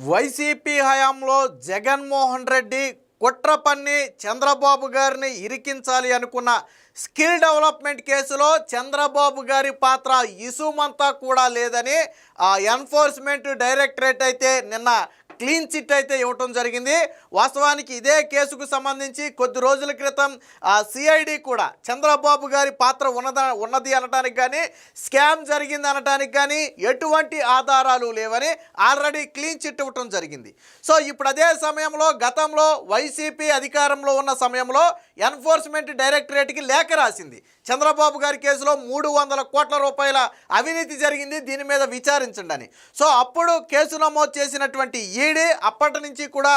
YCP హయాంలో జగన్మోహన్ రెడ్డి కుట్ర పన్ని చంద్రబాబు గారిని ఇరికించాలి అనుకున్న స్కిల్ డెవలప్మెంట్ కేసులో చంద్రబాబు గారి పాత్ర ఇసుమంతా కూడా లేదని ఆ ఎన్ఫోర్స్మెంట్ డైరెక్టరేట్ అయితే నిన్న క్లీన్ చిట్ అయితే ఇవ్వటం జరిగింది. వాస్తవానికి ఇదే కేసుకు సంబంధించి కొద్ది రోజుల క్రితం సిఐడి కూడా చంద్రబాబు గారి పాత్ర ఉన్నద ఉన్నది అనటానికి కానీ స్కామ్ జరిగింది అనటానికి కానీ ఎటువంటి ఆధారాలు లేవని ఆల్రెడీ క్లీన్ చిట్ ఇవ్వటం జరిగింది. సో ఇప్పుడు అదే సమయంలో గతంలో వైసీపీ అధికారంలో ఉన్న సమయంలో ఎన్ఫోర్స్మెంట్ డైరెక్టరేట్కి లేఖ రాసింది. చంద్రబాబు గారి కేసులో మూడు వందల కోట్ల రూపాయల అవినీతి జరిగింది దీని మీద విచారించండి అని. సో అప్పుడు కేసు నమోదు చేసినటువంటి ఈడీ అప్పటి నుంచి కూడా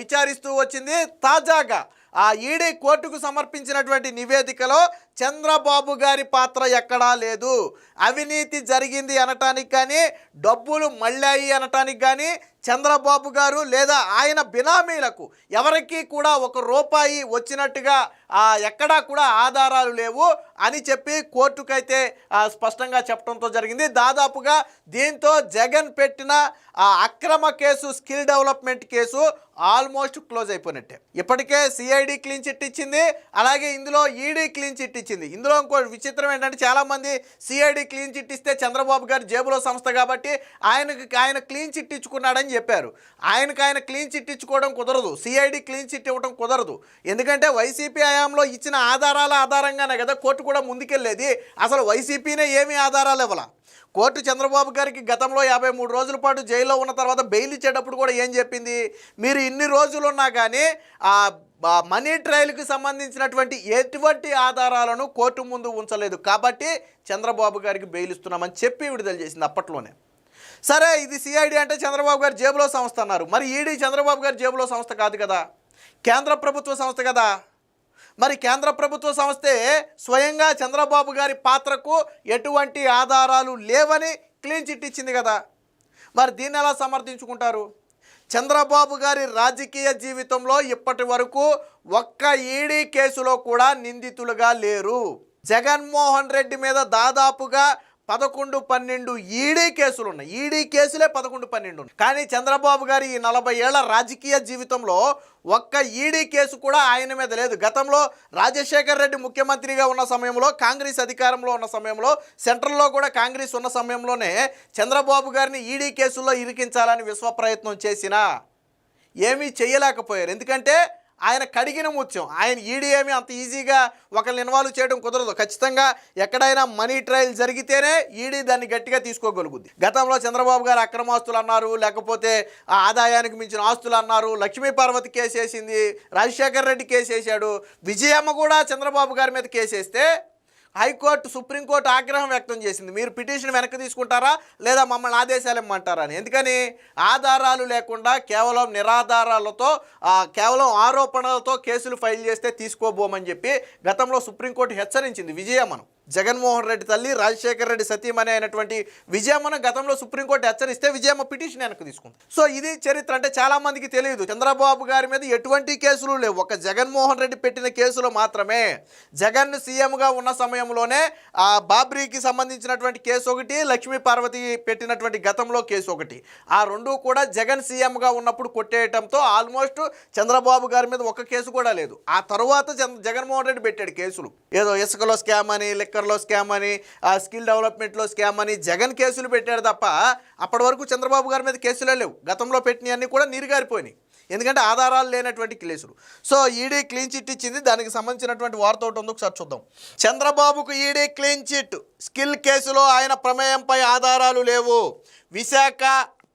విచారిస్తూ వచ్చింది. తాజాగా ఆ ఈడీ కోర్టుకు సమర్పించినటువంటి నివేదికలో చంద్రబాబు గారి పాత్ర ఎక్కడా లేదు. అవినీతి జరిగింది అనటానికి కానీ డబ్బులు మళ్ళాయి అనటానికి కానీ చంద్రబాబు గారు లేదా ఆయన బినామీలకు ఎవరికి కూడా ఒక రూపాయి వచ్చినట్టుగా ఎక్కడా కూడా ఆధారాలు లేవు అని చెప్పి కోర్టుకైతే స్పష్టంగా చెప్పడంతో జరిగింది. దాదాపుగా దీంతో జగన్ పెట్టిన ఆ అక్రమ case skill development case almost close అయిపోయినట్టే. ఇప్పటికే సిఐడి క్లీన్ చిట్ ఇచ్చింది అలాగే ఇందులో ఈడీ క్లీన్ చిట్ ఇచ్చింది. ఇందులో ఇంకో విచిత్రం ఏంటంటే చాలామంది సిఐడి క్లీన్ చిట్ ఇస్తే చంద్రబాబు గారు జేబులో సంస్థ కాబట్టి ఆయనకి ఆయన క్లీన్ చిట్ ఇచ్చుకున్నాడని చెప్పారు. ఆయనకు ఆయన క్లీన్ చిట్ ఇచ్చుకోవడం కుదరదు. సిఐడి క్లీన్ చిట్ ఇవ్వడం కుదరదు. ఎందుకంటే వైసీపీ హయాంలో ఇచ్చిన ఆధారాల ఆధారంగానే కదా కోర్టు కూడా ముందుకెళ్ళేది. అసలు వైసీపీనే ఏమీ ఆధారాలు ఇవ్వాల. కోర్టు చంద్రబాబు గారికి గతంలో యాభై మూడు రోజుల పాటు జైల్లో ఉన్న తర్వాత బెయిల్ ఇచ్చేటప్పుడు కూడా ఏం చెప్పింది? మీరు ఇన్ని రోజులు ఉన్నా కానీ ఆ మనీ ట్రయల్కి సంబంధించినటువంటి ఎటువంటి ఆధారాలను కోర్టు ముందు ఉంచలేదు. కాబట్టి చంద్రబాబు గారికి బెయిల్ ఇస్తున్నామని చెప్పి విడుదల చేసింది అప్పట్లోనే. సరే ఇది సిఐడి అంటే చంద్రబాబు గారు జేబులో సంస్థ అన్నారు. మరి ఈడీ చంద్రబాబు గారు జేబులో సంస్థ కాదు కదా? కేంద్ర ప్రభుత్వ సంస్థ కదా? మరి కేంద్ర ప్రభుత్వ సంస్థే స్వయంగా చంద్రబాబు గారి పాత్రకు ఎటువంటి ఆధారాలు లేవని క్లీన్ చిట్ ఇచ్చింది కదా? మరి దీన్ని ఎలా సమర్థించుకుంటారు? చంద్రబాబు గారి రాజకీయ జీవితంలో ఇప్పటి వరకు ఒక్క ఈడీ కేసులో కూడా నిందితులుగా లేరు. జగన్మోహన్ రెడ్డి మీద దాదాపుగా పదకొండు పన్నెండు ఈడీ కేసులు ఉన్నాయి ఈడీ కేసులే పదకొండు పన్నెండు కానీ చంద్రబాబు గారి ఈ నలభై ఏళ్ళ రాజకీయ జీవితంలో ఒక్క ఈడీ కేసు కూడా ఆయన మీద లేదు. గతంలో రాజశేఖర్ రెడ్డి ముఖ్యమంత్రిగా ఉన్న సమయంలో కాంగ్రెస్ అధికారంలో ఉన్న సమయంలో సెంట్రల్లో కూడా కాంగ్రెస్ ఉన్న సమయంలోనే చంద్రబాబు గారిని ఈడీ కేసుల్లో ఇరికించాలని విశ్వ ప్రయత్నం చేసినా ఏమీ చేయలేకపోయారు. ఎందుకంటే ఆయన కడిగిన ముత్యం. ఆయన ఈడీ ఏమి అంత ఈజీగా ఒకరిని ఇన్వాల్వ్ చేయడం కుదరదు. ఖచ్చితంగా ఎక్కడైనా మనీ ట్రయల్ జరిగితేనే ఈడీ దాన్ని గట్టిగా తీసుకోగలుగుద్ది. గతంలో చంద్రబాబు గారు అక్రమాస్తులు అన్నారు లేకపోతే ఆ ఆదాయానికి మించిన ఆస్తులు అన్నారు లక్ష్మీ పార్వతి కేసు వేసింది రాజశేఖర్ రెడ్డి కేసు వేసాడు విజయమ్మ కూడా చంద్రబాబు గారి మీద కేసు వేస్తే హైకోర్టు సుప్రీంకోర్టు ఆగ్రహం వ్యక్తం చేసింది. మీరు పిటిషన్ వెనక్కి తీసుకుంటారా? లేదా మమ్మల్ని ఆదేశాలు ఇమ్మంటారా అని. ఎందుకని? ఆధారాలు లేకుండా కేవలం నిరాధారాలతో కేవలం ఆరోపణలతో కేసులు ఫైల్ చేస్తే తీసుకోబోమని చెప్పి గతంలో సుప్రీంకోర్టు హెచ్చరించింది విజయమనం జగన్మోహన్ రెడ్డి తల్లి రాజశేఖర రెడ్డి సతీమణి అయినటువంటి విజయమ్మను గతంలో సుప్రీంకోర్టు హెచ్చరిస్తే విజయమ్మ పిటిషన్ వెనక్కి తీసుకుంది. సో ఇది చరిత్ర అంటే చాలామందికి తెలియదు. చంద్రబాబు గారి మీద ఎటువంటి కేసులు లేవు. ఒక జగన్మోహన్ రెడ్డి పెట్టిన కేసులు మాత్రమే జగన్ సీఎంగా ఉన్న సమయంలోనే ఆ బాబ్రీకి సంబంధించినటువంటి కేసు ఒకటి లక్ష్మీ పార్వతి పెట్టినటువంటి గతంలో కేసు ఒకటి. ఆ రెండు కూడా జగన్ సీఎంగా ఉన్నప్పుడు కొట్టేయటంతో ఆల్మోస్ట్ చంద్రబాబు గారి మీద ఒక కేసు కూడా లేదు. ఆ తర్వాత జగన్మోహన్ రెడ్డి పెట్టాడు కేసులు. ఏదో ఇసుకలో స్కామ్ అని లిక్కర్లో స్కామ్ అని ఆ స్కిల్ డెవలప్మెంట్లో స్కామ్ అని జగన్ కేసులు పెట్టాడు తప్ప అప్పటి వరకు చంద్రబాబు గారి మీద కేసులే లేవు. గతంలో పెట్టినవన్నీ కూడా నీరుగారిపోయినాయి. ఎందుకంటే ఆధారాలు లేనటువంటి కేసులు. సో ఈడీ క్లీన్ చిట్ ఇచ్చింది. దానికి సంబంధించినటువంటి వార్త ఒకటి ఉంది. ఒకసారి చూద్దాం. చంద్రబాబుకు ఈడీ క్లీన్ చిట్. స్కిల్ కేసులో ఆయన ప్రమేయంపై ఆధారాలు లేవు. విశాఖ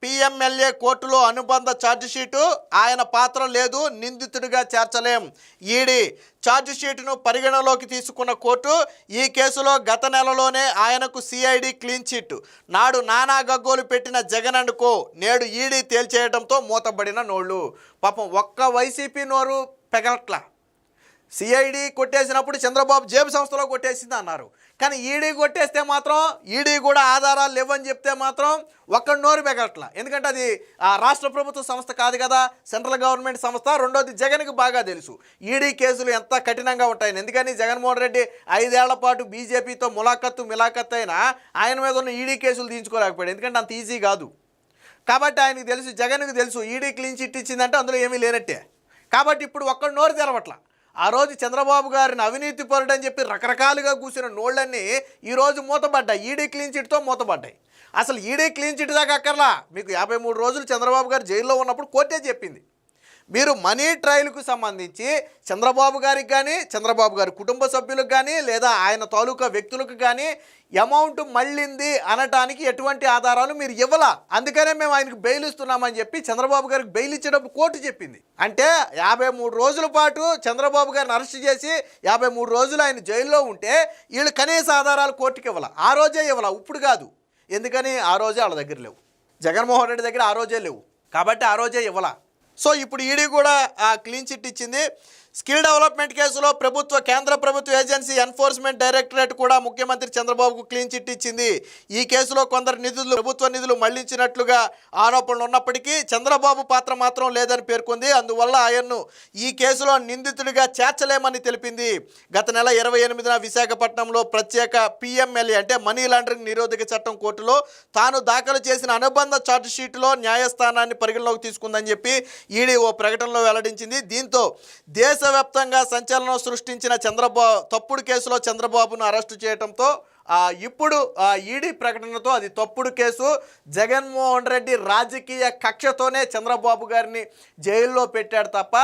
పిఎంఎల్ఏ కోర్టులో అనుబంధ ఛార్జిషీటు ఆయన పాత్ర లేదు నిందితుడిగా చేర్చలేం. ఈడీ ఛార్జిషీటును పరిగణలోకి తీసుకున్న కోర్టు ఈ కేసులో గత నెలలోనే ఆయనకు సిఐడి క్లీన్ చిట్. నాడు నానా గగ్గోలు పెట్టిన జగన్ అండ్కో నేడు ఈడీ తేల్చేయడంతో మూతబడిన నోళ్ళు. పాపం ఒక్క వైసీపీ నోరు పెగలట్లా సిఐడి కొట్టేసినప్పుడు చంద్రబాబు జేబు సంస్థలో కొట్టేసింది అన్నారు కానీ ఈడీ కొట్టేస్తే మాత్రం ఈడీ కూడా ఆధారాలు లేవని చెప్తే మాత్రం ఒక్కడి నోరు బెగట్ల ఎందుకంటే అది ఆ రాష్ట్ర ప్రభుత్వ సంస్థ కాదు కదా సెంట్రల్ గవర్నమెంట్ సంస్థ రెండోది జగన్కి బాగా తెలుసు. ఈడీ కేసులు ఎంత కఠినంగా ఉంటాయని. ఎందుకని జగన్మోహన్ రెడ్డి ఐదేళ్ళ పాటు బీజేపీతో ములాఖత్తు మిలాఖత్ అయినా ఆయన మీద ఉన్న ఈడీ కేసులు తీయించుకోలేకపోయాడు. ఎందుకంటే అంత ఈజీ కాదు. కాబట్టి ఆయనకు తెలుసు జగన్కి తెలుసు ఈడీ క్లీన్ చిట్ ఇచ్చిందంటే అందులో ఏమీ లేనట్టే. కాబట్టి ఇప్పుడు ఒక్కడు నోరు తెరవట్ల. ఆ రోజు చంద్రబాబు గారిని అవినీతి పరుడు అని చెప్పి రకరకాలుగా కూసిన నోళ్ళన్నీ ఈరోజు మూతపడ్డాయి. ED clean చిట్తో మూతపడ్డాయి. అసలు ఈడీ క్లీన్ చిట్ దాకా అక్కర్లా? మీకు యాభై మూడు రోజులు చంద్రబాబు గారు జైల్లో ఉన్నప్పుడు కోర్టే చెప్పింది. మీరు మనీ ట్రయల్కు సంబంధించి చంద్రబాబు గారికి కానీ చంద్రబాబు గారి కుటుంబ సభ్యులకు కానీ లేదా ఆయన తాలూకా వ్యక్తులకు కానీ అమౌంట్ మళ్ళింది అనటానికి ఎటువంటి ఆధారాలు మీరు ఇవ్వాల. అందుకనే మేము ఆయనకు బెయిల్ ఇస్తున్నామని చెప్పి చంద్రబాబు గారికి బెయిల్ ఇచ్చేటప్పుడు కోర్టు చెప్పింది. అంటే యాభై మూడు రోజుల పాటు చంద్రబాబు గారిని అరెస్ట్ చేసి యాభై మూడు రోజులు ఆయన జైల్లో ఉంటే వీళ్ళు కనీస ఆధారాలు కోర్టుకి ఇవ్వాల. ఆ రోజే ఇవ్వాల. ఇప్పుడు కాదు. ఎందుకని? ఆ రోజే వాళ్ళ దగ్గర లేవు. జగన్మోహన్ రెడ్డి దగ్గర ఆ రోజే లేవు. కాబట్టి ఆ రోజే ఇవ్వాల. సో ఇప్పుడు ఈడీ కూడా క్లీన్ చిట్ ఇచ్చింది. స్కిల్ డెవలప్మెంట్ కేసులో ప్రభుత్వ కేంద్ర ప్రభుత్వ ఏజెన్సీ ఎన్ఫోర్స్మెంట్ డైరెక్టరేట్ కూడా ముఖ్యమంత్రి చంద్రబాబుకు క్లీన్ చిట్ ఇచ్చింది. ఈ కేసులో కొందరు నిధులు ప్రభుత్వ నిధులు మళ్ళించినట్లుగా ఆరోపణలు ఉన్నప్పటికీ చంద్రబాబు పాత్ర మాత్రం లేదని పేర్కొంది. అందువల్ల ఆయన్ను ఈ కేసులో నిందితుడిగా చేర్చలేమని తెలిపింది. గత నెల ఇరవై ఎనిమిదిన విశాఖపట్నంలో ప్రత్యేక పిఎంఎల్ఏ అంటే మనీ లాండరింగ్ నిరోధక చట్టం కోర్టులో తాను దాఖలు చేసిన అనుబంధ షీట్లో న్యాయస్థానాన్ని పరిగణలోకి తీసుకుందని చెప్పి ఈడీ ఓ ప్రకటనలో వెల్లడించింది. దీంతో దేశ దేశవ్యాప్తంగా సంచలనం సృష్టించిన చంద్రబాబు తప్పుడు కేసులో చంద్రబాబును అరెస్టు చేయడంతో ఇప్పుడు ఈడీ ప్రకటనతో అది తప్పుడు కేసు. జగన్మోహన్ రెడ్డి రాజకీయ కక్షతోనే చంద్రబాబు గారిని జైల్లో పెట్టాడు తప్ప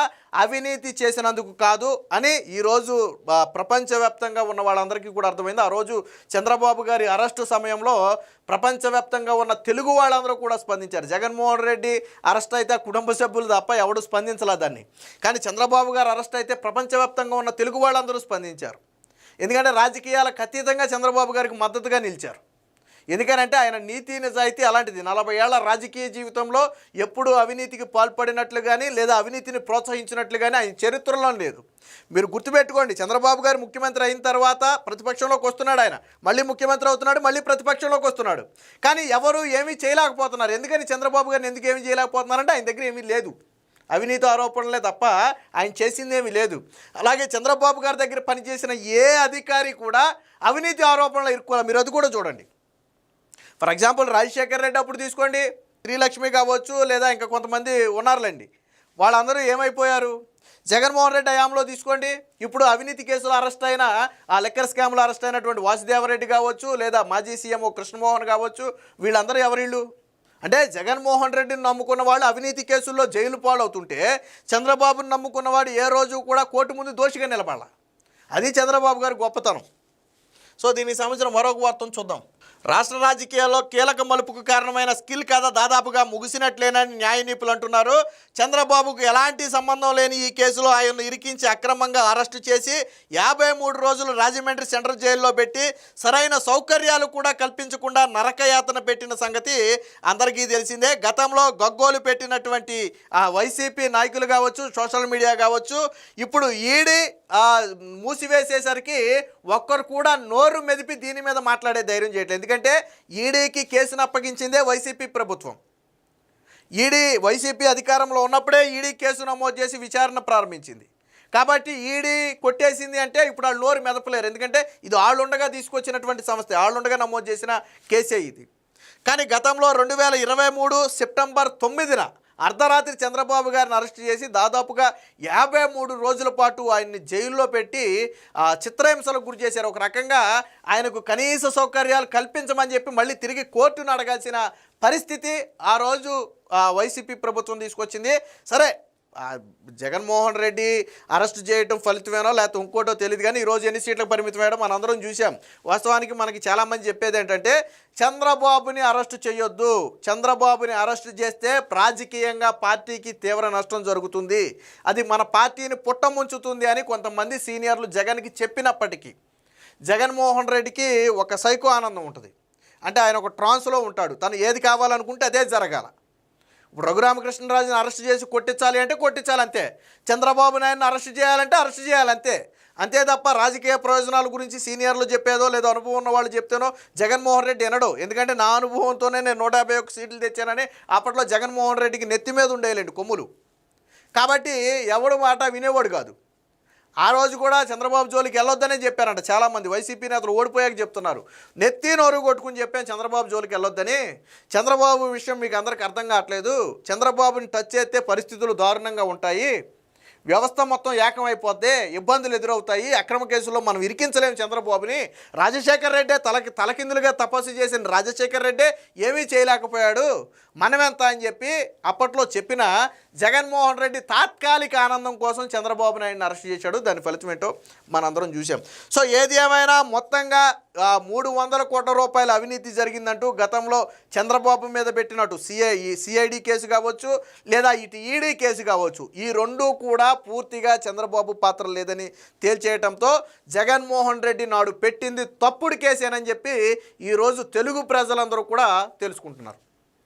అవినీతి చేసినందుకు కాదు అని ఈరోజు ప్రపంచవ్యాప్తంగా ఉన్న వాళ్ళందరికీ కూడా అర్థమైంది. ఆ రోజు చంద్రబాబు గారి అరెస్టు సమయంలో ప్రపంచవ్యాప్తంగా ఉన్న తెలుగు వాళ్ళందరూ కూడా స్పందించారు. జగన్మోహన్ రెడ్డి అరెస్ట్ అయితే కుటుంబ సభ్యులు తప్ప ఎవడు స్పందించలేదాన్ని కానీ చంద్రబాబు గారు అరెస్ట్ అయితే ప్రపంచవ్యాప్తంగా ఉన్న తెలుగు వాళ్ళందరూ స్పందించారు. ఎందుకంటే రాజకీయాలకు అతీతంగా చంద్రబాబు గారికి మద్దతుగా నిలిచారు. ఎందుకనంటే ఆయన నీతి నిజాయితీ అలాంటిది. నలభై ఏళ్ళ రాజకీయ జీవితంలో ఎప్పుడూ అవినీతికి పాల్పడినట్లు కానీ లేదా అవినీతిని ప్రోత్సహించినట్లు కానీ ఆయన చరిత్రలో లేదు. మీరు గుర్తుపెట్టుకోండి చంద్రబాబు గారు ముఖ్యమంత్రి అయిన తర్వాత ప్రతిపక్షంలోకి వస్తున్నాడు ఆయన. మళ్ళీ ముఖ్యమంత్రి అవుతున్నాడు మళ్ళీ ప్రతిపక్షంలోకి వస్తున్నాడు. కానీ ఎవరు ఏమీ చేయలేకపోతున్నారు. ఎందుకని చంద్రబాబు గారిని ఎందుకు ఏమీ చేయలేకపోతున్నారంటే ఆయన దగ్గర ఏమీ లేదు. అవినీతి ఆరోపణలే తప్ప ఆయన చేసిందేమీ లేదు. అలాగే చంద్రబాబు గారి దగ్గర పనిచేసిన ఏ అధికారి కూడా అవినీతి ఆరోపణలు ఇరుక్కోవాలి మీరు అది కూడా చూడండి. ఫర్ ఎగ్జాంపుల్ రాజశేఖర్ రెడ్డి అప్పుడు తీసుకోండి. శ్రీలక్ష్మి కావచ్చు లేదా ఇంకా కొంతమంది ఉన్నారులేండి. వాళ్ళందరూ ఏమైపోయారు? జగన్మోహన్ రెడ్డి హయాంలో తీసుకోండి. ఇప్పుడు అవినీతి కేసులో అరెస్ట్ అయిన ఆ లెక్కర్ స్కామ్లో అరెస్ట్ అయినటువంటి వాసుదేవరెడ్డి కావచ్చు లేదా మాజీ సీఎం కృష్ణమోహన్ కావచ్చు. వీళ్ళందరూ ఎవరిళ్ళు? అంటే జగన్మోహన్ రెడ్డిని నమ్ముకున్న వాళ్ళు అవినీతి కేసుల్లో జైలు పాలవుతుంటే చంద్రబాబును నమ్ముకున్నవాడు ఏ రోజు కూడా కోర్టు ముందు దోషిగా నిలబడాల. అది చంద్రబాబు గారి గొప్పతనం. సో దీనికి సంబంధించిన మరొక వార్తను చూద్దాం. రాష్ట్ర రాజకీయాల్లో కీలక మలుపుకు కారణమైన స్కిల్ కథ దాదాపుగా ముగిసినట్లేనని న్యాయ నిపుణులు అంటున్నారు. చంద్రబాబుకు ఎలాంటి సంబంధం లేని ఈ కేసులో ఆయన్ను ఇరికించి అక్రమంగా అరెస్టు చేసి యాభై మూడు రోజులు రాజమండ్రి సెంట్రల్ జైల్లో పెట్టి సరైన సౌకర్యాలు కూడా కల్పించకుండా నరకయాతన పెట్టిన సంగతి అందరికీ తెలిసిందే. గతంలో గగ్గోలు పెట్టినటువంటి ఆ వైసీపీ నాయకులు కావచ్చు సోషల్ మీడియా కావచ్చు ఇప్పుడు ఈడీ మూసివేసేసరికి ఒక్కరు కూడా నోరు మెదిపి దీని మీద మాట్లాడే ధైర్యం చేయట్లేదు. ఎందుకంటే ఈడీకి కేసును అప్పగించిందే వైసీపీ ప్రభుత్వం. ఈడీ వైసీపీ అధికారంలో ఉన్నప్పుడే ఈడీ కేసు నమోదు చేసి విచారణ ప్రారంభించింది. కాబట్టి ఈడీ కొట్టేసింది అంటే ఇప్పుడు వాళ్ళు నోరు మెదపలేరు. ఎందుకంటే ఇది ఆళ్ళుండగా తీసుకొచ్చినటువంటి సంస్థ. ఆళ్ళుండగా నమోదు చేసిన కేసే ఇది. కానీ గతంలో రెండు వేల ఇరవై మూడు సెప్టెంబర్ తొమ్మిదిన అర్ధరాత్రి చంద్రబాబు గారిని అరెస్ట్ చేసి దాదాపుగా యాభై మూడు రోజుల పాటు ఆయన్ని జైల్లో పెట్టి చిత్రహింసలకు గురి చేశారు. ఒక రకంగా ఆయనకు కనీస సౌకర్యాలు కల్పించమని చెప్పి మళ్ళీ తిరిగి కోర్టును అడగాల్సిన పరిస్థితి ఆ రోజు వైసీపీ ప్రభుత్వం తీసుకొచ్చింది. సరే జగన్మోహన్ రెడ్డి అరెస్ట్ చేయడం ఫలితమేనో లేకపోతే ఇంకోటో తెలియదు కానీ ఈరోజు ఎన్ని సీట్లకు పరిమితం వేయడం మనందరం చూసాం వాస్తవానికి మనకి చాలామంది చెప్పేది ఏంటంటే చంద్రబాబుని అరెస్ట్ చేయొద్దు. చంద్రబాబుని అరెస్ట్ చేస్తే రాజకీయంగా పార్టీకి తీవ్ర నష్టం జరుగుతుంది. అది మన పార్టీని పుట్టముంచుతుంది అని కొంతమంది సీనియర్లు జగన్కి చెప్పినప్పటికీ జగన్మోహన్ రెడ్డికి ఒక సైకో ఆనందం ఉంటుంది. అంటే ఆయన ఒక ట్రాన్స్లో ఉంటాడు. తను ఏది కావాలనుకుంటే అదే జరగాల. ఇప్పుడు రఘురామకృష్ణరాజుని అరెస్ట్ చేసి కొట్టించాలి అంటే కొట్టించాలి అంతే చంద్రబాబు నాయుడుని అరెస్ట్ చేయాలంటే అరెస్ట్ చేయాలి అంతే అంతే తప్ప రాజకీయ ప్రయోజనాల గురించి సీనియర్లు చెప్పేదో లేదో అనుభవం ఉన్న వాళ్ళు చెప్తేనో జగన్మోహన్ రెడ్డి వినడు. ఎందుకంటే నా అనుభవంతోనే నేను నూట యాభై ఒక్క సీట్లు తెచ్చానని అప్పట్లో జగన్మోహన్ రెడ్డికి నెత్తి మీద ఉండేయాలండి కొమ్ములు. కాబట్టి ఎవడు మాట వినేవాడు కాదు. ఆ రోజు కూడా చంద్రబాబు జోలికి వెళ్ళొద్దనే చెప్పారంట చాలామంది. వైసీపీ నేతలు ఓడిపోయాక చెప్తున్నారు. నెత్తి నోరు కొట్టుకుని చెప్పాను చంద్రబాబు జోలికి వెళ్ళొద్దని. చంద్రబాబు విషయం మీకు అందరికి అర్థం కావట్లేదు. చంద్రబాబుని టచ్ చేస్తే పరిస్థితులు దారుణంగా ఉంటాయి. వ్యవస్థ మొత్తం ఏకమైపోతే ఇబ్బందులు ఎదురవుతాయి. అక్రమ కేసుల్లో మనం ఇరికించలేము చంద్రబాబుని. రాజశేఖర్ రెడ్డే తలకి తలకిందులుగా తపస్సు చేసిన రాజశేఖర్ రెడ్డే ఏమీ చేయలేకపోయాడు. మనమెంత అని చెప్పి అప్పట్లో చెప్పిన జగన్మోహన్ రెడ్డి తాత్కాలిక ఆనందం కోసం చంద్రబాబు నాయుడిని అరెస్ట్ చేశాడు. దాని ఫలితం ఏంటో మనందరం చూసాం సో ఏది ఏమైనా మొత్తంగా మూడు వందల కోట్ల రూపాయల అవినీతి జరిగిందంటూ గతంలో చంద్రబాబు మీద పెట్టినట్టు సిఐ సిఐడి కేసు కావచ్చు లేదా ఇటు ఈడీ కేసు కావచ్చు. ఈ రెండు కూడా పూర్తిగా చంద్రబాబు పాత్ర లేదని తేల్చేయటంతో జగన్మోహన్ రెడ్డి నాడు పెట్టింది తప్పుడు కేసేనని చెప్పి ఈరోజు తెలుగు ప్రజలందరూ కూడా తెలుసుకుంటున్నారు.